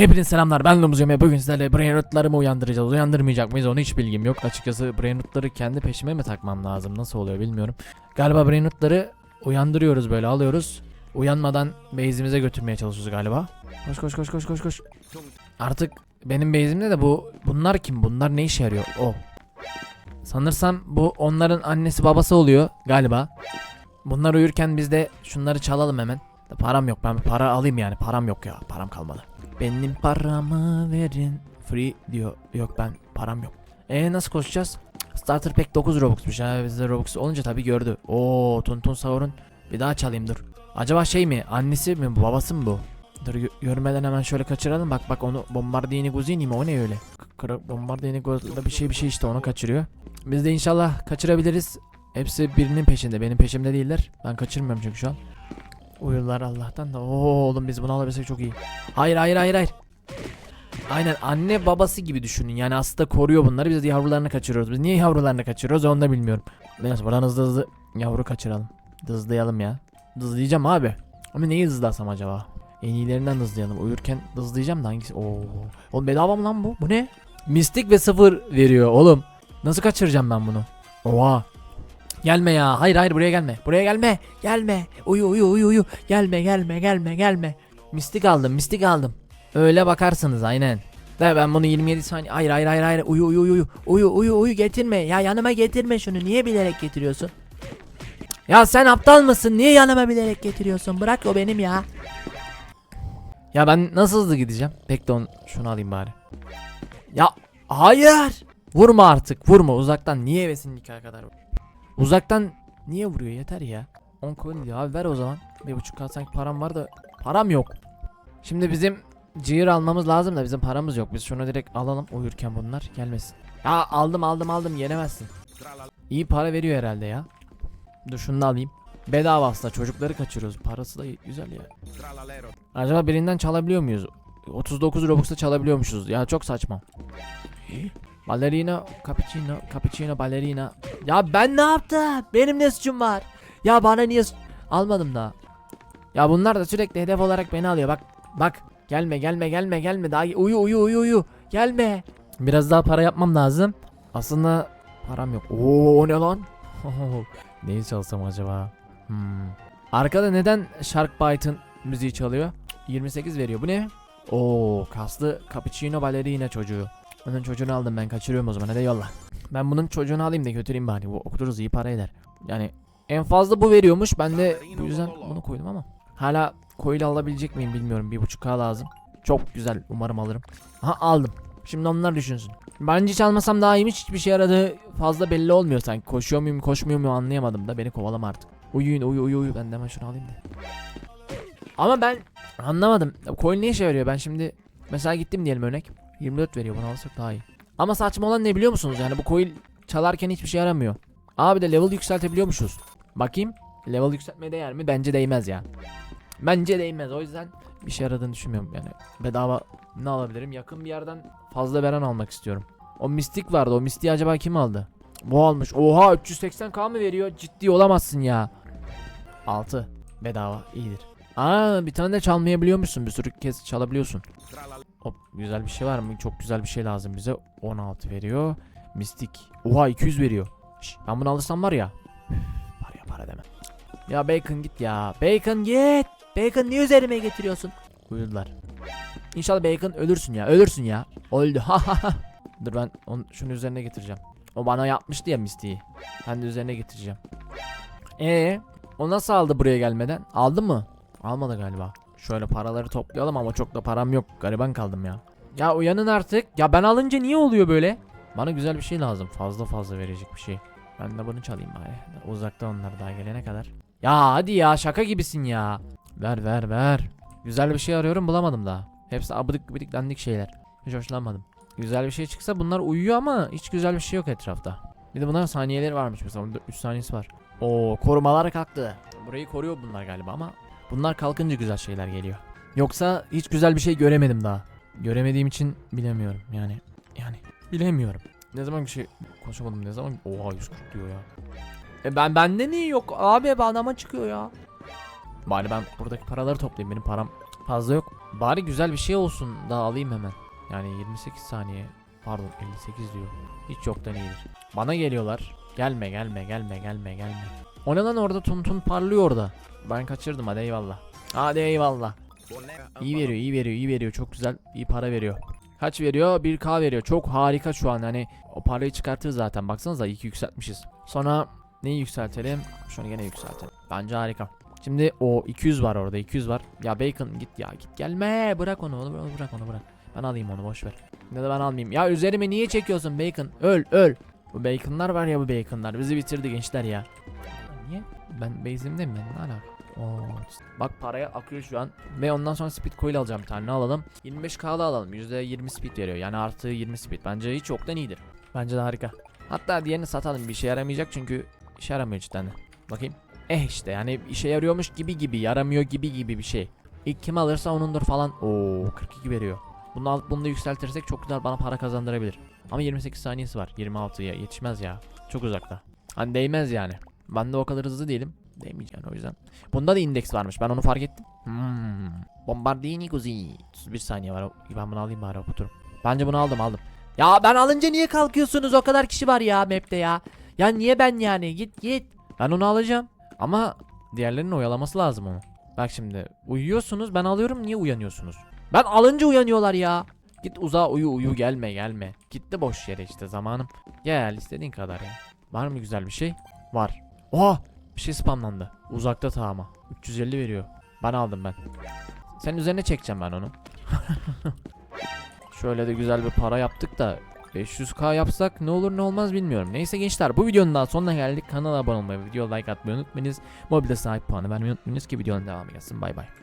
Hepinize selamlar ben Lumuzcum ve bugün sizlerle brain rotlarımı uyandıracağız. Uyandırmayacak mıyız onu hiç bilgim yok. Açıkçası brain rotları kendi peşime mi takmam lazım nasıl oluyor bilmiyorum. Galiba brain rotları uyandırıyoruz böyle alıyoruz. Uyanmadan base'imize götürmeye çalışıyoruz galiba. Koş koş koş koş koş koş. Artık benim base'imde de bu bunlar kim? Bunlar ne işe yarıyor? O. Sanırsam bu onların annesi babası oluyor galiba. Bunlar uyurken biz de şunları çalalım hemen. Param yok ben para alayım yani param yok ya param kalmadı. Benim paramı verin. Free diyor. Yok ben param yok. E nasıl koşacağız? Starter pack 9 Robux'muş ha bizde Robux olunca tabii gördü. Oo Tuntun Sahur'un bir daha çalayım dur. Acaba şey mi annesi mi babası mı bu? Dur gö- görmeden hemen şöyle kaçıralım bak bak onu bombardini guzini mi o ne öyle? Bombardini Guzini bir şey bir şey işte onu kaçırıyor. Biz de inşallah kaçırabiliriz. Hepsi birinin peşinde benim peşimde değiller. Ben kaçırmıyorum çünkü şu an. Uyurlar Allah'tan da. Oo oğlum biz bunu alabilsek çok iyi. Hayır hayır hayır hayır. Aynen anne babası gibi düşünün. Yani aslında koruyor bunları. Biz de yavrularını kaçırıyoruz. Biz niye yavrularını kaçırıyoruz onu da bilmiyorum. Neyse buradan hızlı hızlı yavru kaçıralım. Hızlayalım ya. Hızlayacağım abi. Ama neyi hızlasam acaba? En iyilerinden hızlayalım. Uyurken hızlayacağım da hangisi? Oo. Oğlum bedava mı lan bu? Bu ne? Mistik ve sıfır veriyor oğlum. Nasıl kaçıracağım ben bunu? Oha. Gelme ya. Hayır hayır buraya gelme. Buraya gelme. Gelme. Uyu uyu uyu uyu. Gelme gelme gelme gelme. Mistik aldım mistik aldım. Öyle bakarsınız aynen. De ben bunu 27 saniye. Hayır hayır hayır hayır. Uyu uyu uyu. Uyu uyu uyu getirme. Ya yanıma getirme şunu. Niye bilerek getiriyorsun? Ya sen aptal mısın? Niye yanıma bilerek getiriyorsun? Bırak o benim ya. Ya ben nasıl hızlı gideceğim? Bekle onu şunu alayım bari. Ya hayır. Vurma artık. Vurma uzaktan. Niye hevesin nikah kadar? Uzaktan niye vuruyor? Yeter ya. 10 coin diyor. Abi ver o zaman. Bir buçuk kağıt sanki param var da param yok. Şimdi bizim cihir almamız lazım da bizim paramız yok. Biz şunu direkt alalım uyurken bunlar gelmesin. Ya aldım aldım aldım yenemezsin. İyi para veriyor herhalde ya. Dur şunu alayım. Bedava aslında çocukları kaçırıyoruz. Parası da güzel ya. Acaba birinden çalabiliyor muyuz? 39 Robux'ta çalabiliyormuşuz. Ya çok saçma. Ballerina, cappuccino, cappuccino, ballerina. Ya ben ne yaptım? Benim ne suçum var? Ya bana niye almadım da? Ya bunlar da sürekli hedef olarak beni alıyor. Bak, bak. Gelme, gelme, gelme, gelme. Daha uyu, uyu, uyu, uyu. Gelme. Biraz daha para yapmam lazım. Aslında param yok. Oo, o ne lan? Neyi çalsam acaba? Hmm. Arkada neden Sharkbite'ın müziği çalıyor? 28 veriyor. Bu ne? Oo, kaslı cappuccino ballerina çocuğu. Onun çocuğunu aldım ben kaçırıyorum o zaman hadi yolla. Ben bunun çocuğunu alayım da götüreyim bari. Bu okuturuz iyi para eder. Yani en fazla bu veriyormuş. Ben de bu yüzden bunu koydum ama. Hala coil alabilecek miyim bilmiyorum. 1.5k lazım. Çok güzel umarım alırım. Ha aldım. Şimdi onlar düşünsün. Bence hiç almasam daha iyiymiş. Hiçbir şey aradığı fazla belli olmuyor sanki. Koşuyor muyum koşmuyor muyum anlayamadım da beni kovalama artık. Uyuyun uyu uyu uyu. Ben de hemen şunu alayım da. Ama ben anlamadım. Coil ne işe yarıyor? Ben şimdi mesela gittim diyelim örnek. 24 veriyor bunu alırsak daha iyi. Ama saçma olan ne biliyor musunuz? Yani bu coil çalarken hiçbir şey yaramıyor. Abi de level yükseltebiliyormuşuz. Bakayım. Level yükseltmeye değer mi? Bence değmez ya. Bence değmez. O yüzden bir şey aradığını düşünmüyorum. Yani bedava ne alabilirim? Yakın bir yerden fazla veren almak istiyorum. O mistik vardı. O mistiği acaba kim aldı? Bu almış. Oha 380k mı veriyor? Ciddi olamazsın ya. 6. Bedava. iyidir. Aa bir tane de çalmayabiliyormuşsun. Bir sürü kez çalabiliyorsun. Hop güzel bir şey var mı? Çok güzel bir şey lazım bize. 16 veriyor. Mistik. Oha 200 veriyor. Şş, ben bunu alırsam var ya. Var ya para deme. Ya Bacon git ya. Bacon git. Bacon niye üzerime getiriyorsun? Uyudular. İnşallah Bacon ölürsün ya. Ölürsün ya. Öldü. Dur ben onu şunun üzerine getireceğim. O bana yapmıştı ya Mistiği. Ben de üzerine getireceğim. Ee, o nasıl aldı buraya gelmeden? Aldı mı? Almadı galiba. Şöyle paraları toplayalım ama çok da param yok. Gariban kaldım ya. Ya uyanın artık. Ya ben alınca niye oluyor böyle? Bana güzel bir şey lazım. Fazla fazla verecek bir şey. Ben de bunu çalayım bari. Uzakta onlar daha gelene kadar. Ya hadi ya şaka gibisin ya. Ver ver ver. Güzel bir şey arıyorum bulamadım daha. Hepsi abıdık gıbıdık dandik şeyler. Hiç hoşlanmadım. Güzel bir şey çıksa bunlar uyuyor ama hiç güzel bir şey yok etrafta. Bir de bunların saniyeleri varmış mesela. 3 saniyesi var. Oo korumalar kalktı. Burayı koruyor bunlar galiba ama bunlar kalkınca güzel şeyler geliyor. Yoksa hiç güzel bir şey göremedim daha. Göremediğim için bilemiyorum yani. Yani bilemiyorum. Ne zaman bir şey konuşamadım ne zaman oha 140 diyor ya. E ben bende niye yok abi banama çıkıyor ya. Bari ben buradaki paraları toplayayım benim param Fazla yok. Bari güzel bir şey olsun da alayım hemen. Yani 28 saniye. Pardon 58 diyor. Hiç yoktan iyidir. Bana geliyorlar. Gelme gelme gelme gelme gelme. O ne lan orada tun tun parlıyor orada. Ben kaçırdım hadi eyvallah. Hadi eyvallah. İyi veriyor iyi veriyor iyi veriyor çok güzel iyi para veriyor. Kaç veriyor? 1k veriyor. Çok harika şu an hani o parayı çıkartır zaten. Baksanıza iyi ki yükseltmişiz. Sonra neyi yükseltelim? Şunu gene yükseltelim. Bence harika. Şimdi o 200 var orada 200 var. Ya Bacon git ya git gelme bırak onu onu bırak, bırak onu bırak. Ben alayım onu boş ver. Ya da ben almayayım. Ya üzerime niye çekiyorsun Bacon? Öl öl. Bu Bacon'lar var ya bu Bacon'lar bizi bitirdi gençler ya. Niye? Ben base'imde mi? Ne alaka? Oo, bak paraya akıyor şu an. Ve ondan sonra speed coil alacağım bir tane ne alalım? 25k'lı alalım. %20 speed veriyor. Yani artı 20 speed. Bence hiç yoktan iyidir. Bence de harika. Hatta diğerini satalım. Bir işe yaramayacak çünkü işe yaramıyor cidden de. Bakayım. Eh işte yani işe yarıyormuş gibi gibi yaramıyor gibi gibi bir şey. İlk kim alırsa onundur falan. Oo 42 veriyor. Bunu alıp bunu da yükseltirsek çok güzel bana para kazandırabilir. Ama 28 saniyesi var. 26'ya yetişmez ya. Çok uzakta. Hani değmez yani. Ben de o kadar hızlı değilim. Değmeyeceğim o yüzden. Bunda da indeks varmış. Ben onu fark ettim. Hmm. Bombardini Guzi. 31 saniye var. Ben bunu alayım bari oturum. Bence bunu aldım aldım. Ya ben alınca niye kalkıyorsunuz? O kadar kişi var ya map'te ya. Ya niye ben yani? Git git. Ben onu alacağım. Ama diğerlerinin oyalaması lazım onu. Bak şimdi uyuyorsunuz ben alıyorum niye uyanıyorsunuz? Ben alınca uyanıyorlar ya. Git uzağa uyu uyu gelme gelme. Gitti boş yere işte zamanım. Gel istediğin kadar ya. Var mı güzel bir şey? Var. Oha bir şey spamlandı. Uzakta ta ama. 350 veriyor. Ben aldım ben. Senin üzerine çekeceğim ben onu. Şöyle de güzel bir para yaptık da 500k yapsak ne olur ne olmaz bilmiyorum. Neyse gençler bu videonun daha sonuna geldik. Kanala abone olmayı, video like atmayı unutmayınız. Mobilde sahip puanı vermeyi unutmayınız ki videonun devamı gelsin. Bay bay.